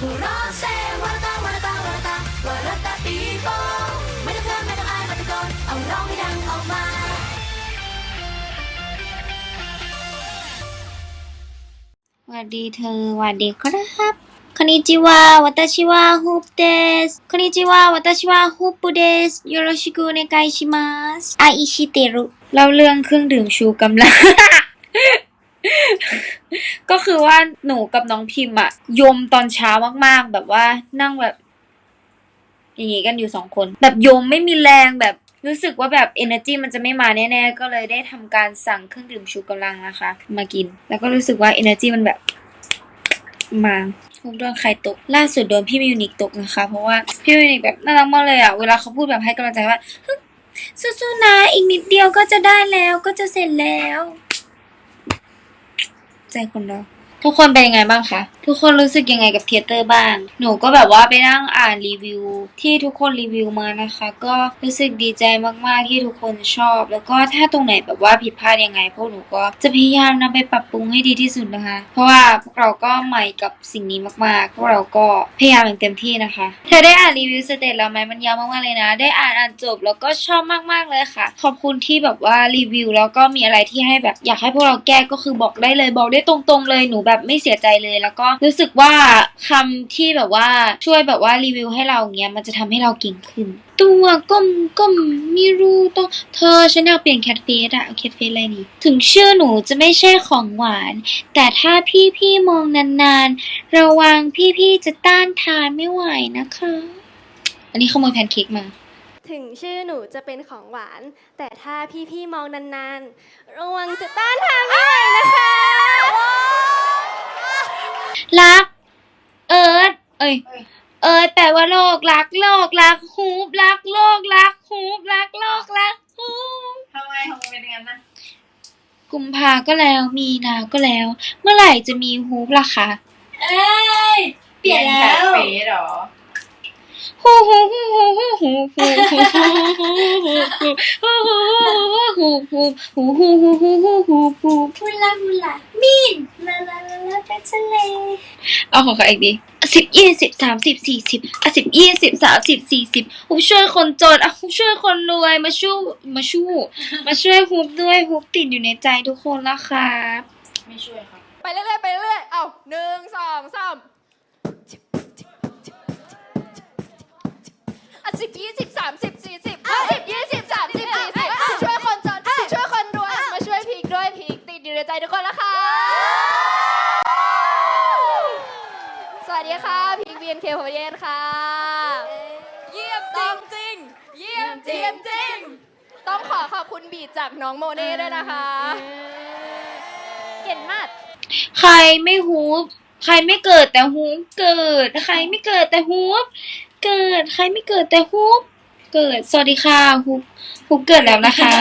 หัวเราะเซวาระตาวาระตาวาระตาวาระตาปีโป้ไม่ต้องเขินไม่ต้องอายมาตะโกนเอาร้องให้ดังออกมา สวัสดีเธอสวัสดีครับこんにちは私はホープですこんにちは私はホープですよろしくお願いしますไออิชิเตรุเราเรื่องเครื่องดื่มชูกำลัง ก็คือว่าหนูกับน้องพิมพ์อะยมตอนเช้ามากๆ แบบว่านั่งแบบ อย่างงี้กันอยู่สองคน แบบยมไม่มีแรงแบบรู้สึกว่าแบบ energy มันจะไม่มาแน่ๆ ก็เลยได้ทำการสั่งเครื่องดื่มชูกำลังนะคะ มากิน แล้วก็รู้สึกว่า energy มันแบบ มาทุกโดนใครตก ล่าสุดโดนพี่มิวนิกตกนะคะ เพราะว่าพี่มิวนิกแบบน่ารักมากเลยอะเวลาเขาพูดแบบให้กำลังใจว่าสู้ๆนะอีกนิดเดียวก็จะได้แล้วก็จะเสร็จแล้ว ใจคนเรา ทุกคนเป็นยังไงบ้างคะ ทุกคนรู้สึกยังไงกับเทเตอร์บ้าง หนูก็แบบว่าไปนั่งอ่านรีวิว ที่ทุกคนรีวิวมานะคะ ก็รู้สึกดีใจมากๆที่ทุกคนชอบ แล้วก็ถ้าตรงไหนแบบว่าผิดพลาดยังไง พวกหนูก็จะพยายามนำไปปรับปรุงให้ดีที่สุดนะคะ เพราะว่าพวกเราก็ใหม่กับสิ่งนี้มากๆ พวกเราก็พยายามอย่างเต็มที่นะคะ เธอได้อ่านรีวิวสเตจแล้วไหมมันยาวมากๆเลยนะ ได้อ่านอ่านจบแล้วก็ชอบมากๆเลยค่ะ ขอบคุณที่แบบว่ารีวิวแล้วก็มีอะไรที่ให้แบบอยากให้พวกเราแก้ก็คือบอกได้เลยบอกได้ตรงๆเลยหนูแบบไม่เสียใจเลย แล้วก็รู้สึกว่าคำที่แบบว่าช่วยแบบว่ารีวิวให้เราเงี้ยมันจะทำให้เราเก่งขึ้น ตัวก้มก้มไม่รู้ต้องเธอฉันอยากเปลี่ยนแคทเฟสอะเอาแคทเฟสอะไรดีถึงชื่อหนูจะไม่ใช่ของหวาน แต่ถ้าพี่ๆมองนานๆ ระวังพี่ๆจะต้านทานไม่ไหวนะคะ อันนี้ขโมยแพนเค้กมา ถึงชื่อหนูจะเป็นของหวาน แต่ถ้าพี่ๆมองนานๆ ระวังจะต้านทานไม่ไหวนะคะ รัก เอิร์ดเอ้ย เอิร์ดแปลว่าโลกรักโลกรักฮูบรักโลกรักฮูบรักโลกรักฮูบทำไมทำไมเป็นยัางนั้นนะกุมภาก็แล้วมีนาก็แล้ว เมื่อไหร่จะมีฮูบล่ะคะ เอ้ย เปลี่ยนแล้ว เปลี่ยนเหรอ ฮูลาฮูลามินลาลาลาลาไปทะเลเอาของเขาอีกดิสิบยี่สิบสามสิบสี่สิบอะสิบยี่สิบสามสิบสี่สิบฮุบช่วยคนจนอะฮุบช่วยคนรวยมาช่วยมาช่วยมาช่วยฮุบด้วยฮุบติดอยู่ในใจทุกคนนะครับ ไม่ช่วยครับ ไปเรื่อยๆไปเรื่อยๆเอาหนึ่งสองสาม สิบยี่สิบสามสิบสี่สิบห้าสิบยี่สิบสามสิบสี่สิบช่วยคนจนช่วยคนรวยมาช่วยพีกด้วยพีกติดอยู่ในใจทุกคนแล้วค่ะ สวัสดีค่ะ พีกเบียนเคโฮเยนค่ะ เยี่ยมจริงจริงเยี่ยมจริงจริงต้องขอขอบคุณบีดจากน้องโมเน่ด้วยนะคะ เก่งมาก ใครไม่ฮุบใครไม่เกิดแต่ฮุบเกิด ใครไม่เกิดแต่ฮุบ เกิด ใครไม่เกิดแต่ฮุบเกิด สวัสดีค่ะฮุบฮุบเกิดแล้วนะคะ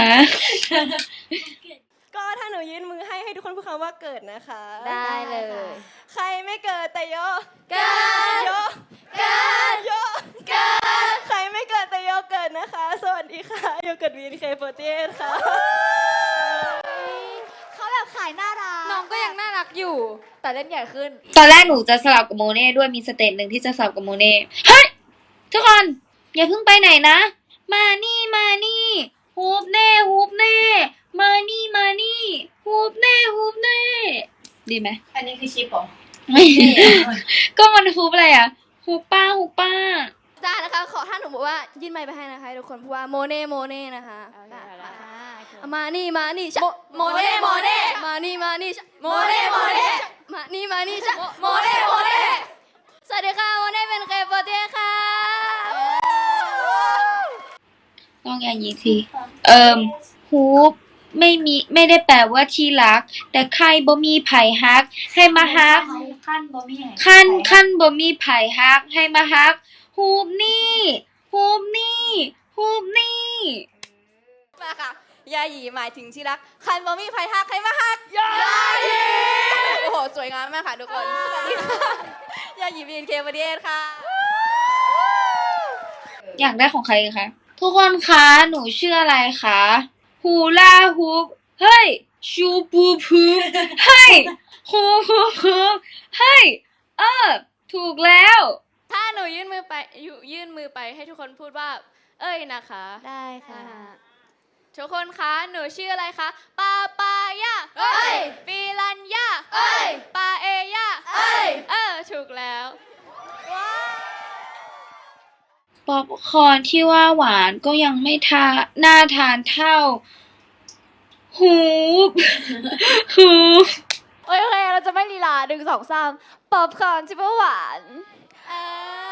ก็ถ้าหนูยื่นมือให้ให้ทุกคนพูดคำว่าเกิดนะคะได้เลย ใครไม่เกิดแต่โยเกิดโยเกิดโยเกิดใครไม่เกิดแต่โยเกิดนะคะ สวัสดีค่ะโยเกิดวีนเคโปรเตสค่ะเขาแบบขายน่ารักน้องก็ยังน่ารักอยู่ แต่เล่นใหญ่ขึ้น ตอนแรกหนูจะสลับกับโมเน่ด้วยมีสเตจหนึ่งที่จะสลับกับโมเน่เฮ้ย ทุกคน อย่าเพิ่งไปไหนนะ มานี่มานี่ฮูบเน่ฮูบเน่ มานี่มานี่ฮูบเน่ฮูบเน่ ดีไหม อันนี้คือชิปเหรอไม่ก็มันฮูบอะไรอะฮูบป้าฮูบป้าจ้านะคะ ขอท่านหนูบอกว่ายื่นไมค์ไปให้นะคะทุกคนพูดว่าโมเน่โมเน่นะคะเอาได้เอาได้อะมานี่มานี่ชะโมเน่โมเน่มานี่มานี่ชะโมเน่โมเน่มานี่มานี่ชะโมเน่โมเน่สวัสดีค่ะโมเน่เป็นเคโปรเตสค่ะ ต้องอย่างนี้ทีเอิมฮูบไม่มีไม่ได้แปลว่าที่รัก แต่ใครบ่มีไผฮัก ให้มาฮัก ขั้นบ่มีแห่งขั้นขั้นบ่มีไผฮัก ให้มาฮักฮูบนี่ฮูบนี่ฮูบนี่มาค่ะ ยาหยีหมายถึงที่รัก คันบอมี่ไพทักใครมาฮัก ยาหยีโอ้โห สวยงามมากค่ะทุกคนสวัสดีค่ะยาหยีบีนเคประเทศค่ะ อยากได้ของใครคะ ทุกคนคะ หนูชื่ออะไรคะฮูลาฮูปเฮ้ย ชูปูพูเฮ้ยฮูฮูฮูเฮ้ย เออ ถูกแล้ว ถ้าหนูยื่นมือไปยุยื่นมือไปให้ทุกคนพูดว่า เอ้ยนะคะ ได้ค่ะ ทุกคนคะ หนูชื่ออะไรคะ ปาปายาเอ้ยปีรันยาเอ้ยปาเอยาเอ้ยเออ ถูกแล้ว ป๊อปคอร์นที่ว่าหวานก็ยังไม่ทาน่าทานเท่า ฮูบฮูบโอเค เราจะไม่ลีลาหนึ่งสองสามป๊อปคอร์นที่ว่าหวาน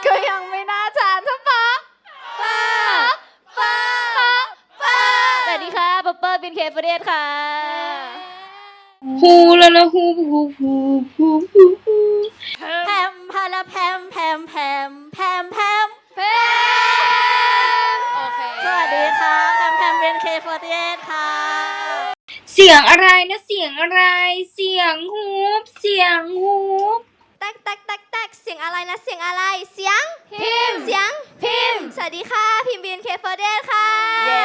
ก็ยังไม่น่าทานเท่าป๊อปป๊าป๊าป๊าสวัสดีค่ะป๊อปเปอร์เป็นเคฟเดสค่ะฮูแล้วละฮูบฮูบฮูบฮูบฮูบฮูบแพมพาราแพมแพมแพมแพมแพม เพโอเค สวัสดีค่ะแพมแพมเป็นเคฟอร์เนค่ะ เสียงอะไรนะเสียงอะไร เสียงฮูบเสียงฮูบแตกแตกแตกแตกเสียงอะไรนะเสียงอะไร เสียงพิมพ์เสียงพิมพ์สวัสดีค่ะพิมพ์บีนเคฟอร์เดนค่ะเย้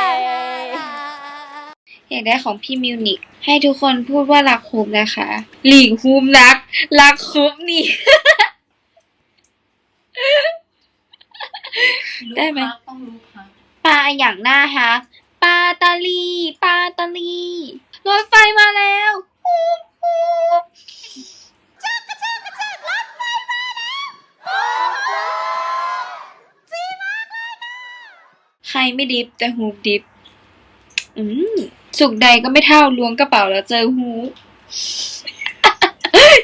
อยากได้ของพี่มิวนิกให้ทุกคนพูดว่ารักฮูบนะคะหลีกฮูบรัก รักฮูบนี่ ได้ไหม ต้องรู้ครับปลาอย่างหน้าฮักปลาตาลีปลาตาลี รถไฟมาแล้วฮูบฮูบใครไม่ดิฟแต่ฮูบดิฟอืมสุขใดก็ไม่เท่าล้วงกระเป๋าแล้วเจอฮู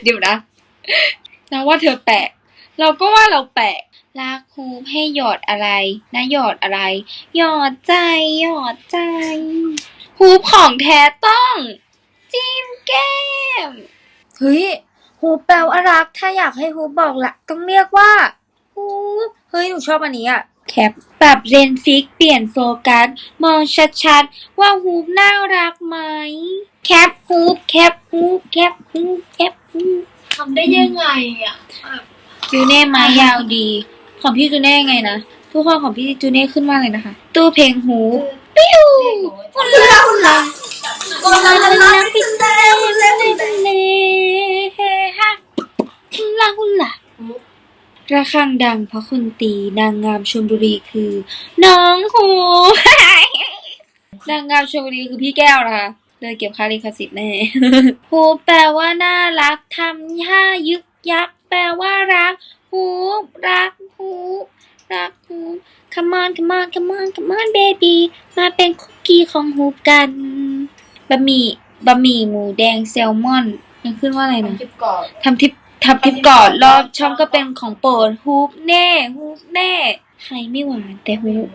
เดี๋ยวนะเราว่าเธอแปลก เราก็ว่าเราแปลกลากฮูให้หยอดอะไร นะหยอดอะไร หยอดใจ หยอดใจ ฮูบของแท้ต้อง จิ้มแก้ม เฮ้ยฮูบแปลว่ารัก ถ้าอยากให้ฮูบบอกละต้องเรียกว่าฮูบเฮ้ย หนูชอบอันนี้อะแคปปรับเลนส์ฟิกเปลี่ยนโฟกัส มองชัดๆ ว่าฮูบน่ารักไหม แคปฮูบแคปฮูบแคปฮูบแคปฮูบทำได้ยังไงอะจูเน่ไม้ยาวดี ของพี่จูเน่ไงนะ ทุกคนของพี่จูเน่ขึ้นมาเลยนะคะ ตู้เพลงฮูบ ปิ้วฮุลาฮุลาฮุลาฮุลาปิเต้เลเลเฮฮะฮุลาฮุลาระฆังดังเพราะคนตีนางงามชลบุรีคือ น้องฮูนางงามชลบุรีคือพี่แก้วนะคะเลยเก็บค่าลิขสิทธิ์แน่ฮูแปลว่าน่ารักทำท่ายึกยักแปลว่ารักฮูรักฮู รักฮูบ come on come on come on come on baby มาเป็นคุกกี้ของฮูบกัน บะหมี่ บะหมี่หมูแดงแซลมอน ยังขึ้นว่าอะไรนะ จิบก่อนทำทิปทำทิปก่อนรอบช่องก็เป็นของโปรดฮูบแน่ฮูบแน่ ใครไม่หวานแต่ฮูบ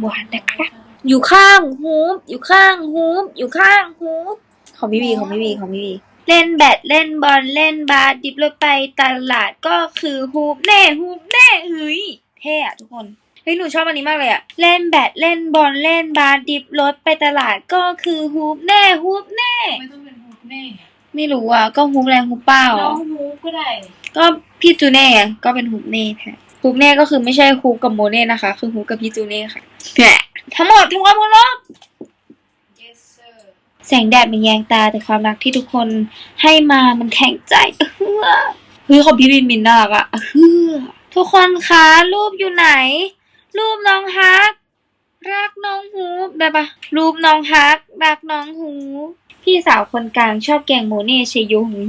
หวานนะครับ อยู่ข้างฮูบอยู่ข้างฮูบอยู่ข้างฮูบของพี่วีของพี่วีของพี่วี เล่นแบดเล่นบอลเล่นบาสดิบรถไปตลาดก็คือฮูบแน่ฮูบแน่เฮ้ย เท่อะทุกคนเฮ้ยหนูชอบอันนี้มากเลยอะเล่นแบดเล่นบอลเล่นบาสดิบรถไปตลาดก็คือฮูบแน่ฮูบแน่ ไม่ต้องเป็นฮูปแน่ไม่รู้อะก็ฮูบแรงฮูบเป้าน้ออะงฮูปก็ได้ ก็พี่จูเน่อะก็เป็นฮูบเน่แทนฮูบเน่ก็คือไม่ใช่ฮูบกับโมเน่นะคะ คือฮูบกับพี่จูเน่ค่ะแหมทั้งหมดทั้งความรอบ yes sir แสงแดดมันแยงตาแต่ความรักที่ทุกคนให้มามันแทงใจเฮือเฮ้ยของพี่วินมินน่ารักอะเฮือ ทุกคนคะรูปอยู่ไหน รูปน้องฮัก รักน้องฮูบได้ปะรูปน้องฮัก รักน้องฮูบพี่สาวคนกลางชอบแกล้งโมเน่เชยโยหู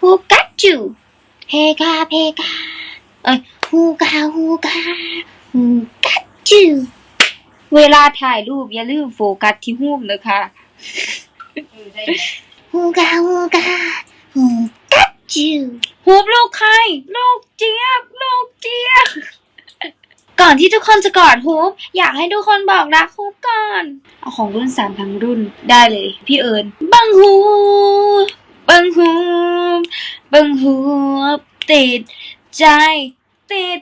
ฮูกัดจูเพกาเพกาเอ้ยฮูกาฮูกาฮูกัดจูเวลาถ่ายรูปอย่าลืมโฟกัสที่หูปนะคะเออได้ฮูกาฮูกาฮูกัด จูฮูบลูกใคร ลูกเจี๊ยบ ลูกเจี๊ยบ ก่อนที่ทุกคนจะกอดฮูบอยากให้ทุกคนบอกรักฮูบก่อน เอาของรุ่นสามทั้งรุ่นได้เลย พี่เอิญบังฮูบบังฮูบบังฮูบติดใจ ติด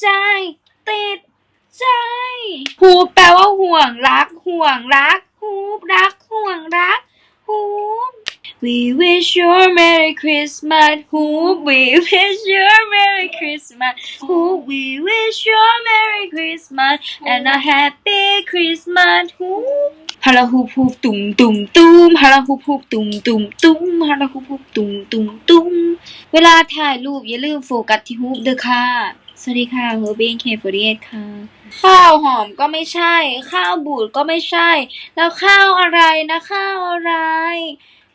ใจ ติดใจฮูปแปลว่าห่วงรัก ห่วงรักฮูปรักห่วงรักฮูป We wish you a Merry Christmas ฮูป We wish you a Merry Christmas ฮูป We wish you a Merry Christmas and a Happy Christmas ฮูปฮาลาฮูฮูตุ่มตุ่มตุ้มฮาลาฮูฮูตุ่มตุ่มตุ้มฮาลาฮูฮูตุ่มตุ่มตุ้มเวลาถ่ายรูปอย่าลืมโฟกัสที่ฮูปเด้อค่ะ สวัสดีค่ะฮูปเบนเคฟเรียค่ะ ข้าวหอมก็ไม่ใช่ ข้าวบูดก็ไม่ใช่ แล้วข้าวอะไรนะข้าวอะไร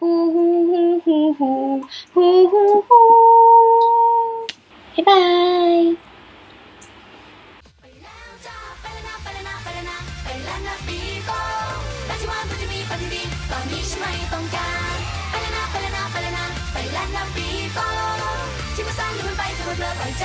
ฮูฮูฮูฮูฮูฮูฮูฮูบ๊ายบายไปแล้วจ้าไปแล้วไปแล้วไปแล้วไปแล้วปีโป้รักที่ว่ามันจะมีฝันที่ดีตอนนี้ฉันไม่ต้องการไปแล้วนะไปแล้วนะไปแล้วนะไปแล้วนะปีโป้ที่มาสร้างให้มันไปจะหมดเลยปล่อยใจ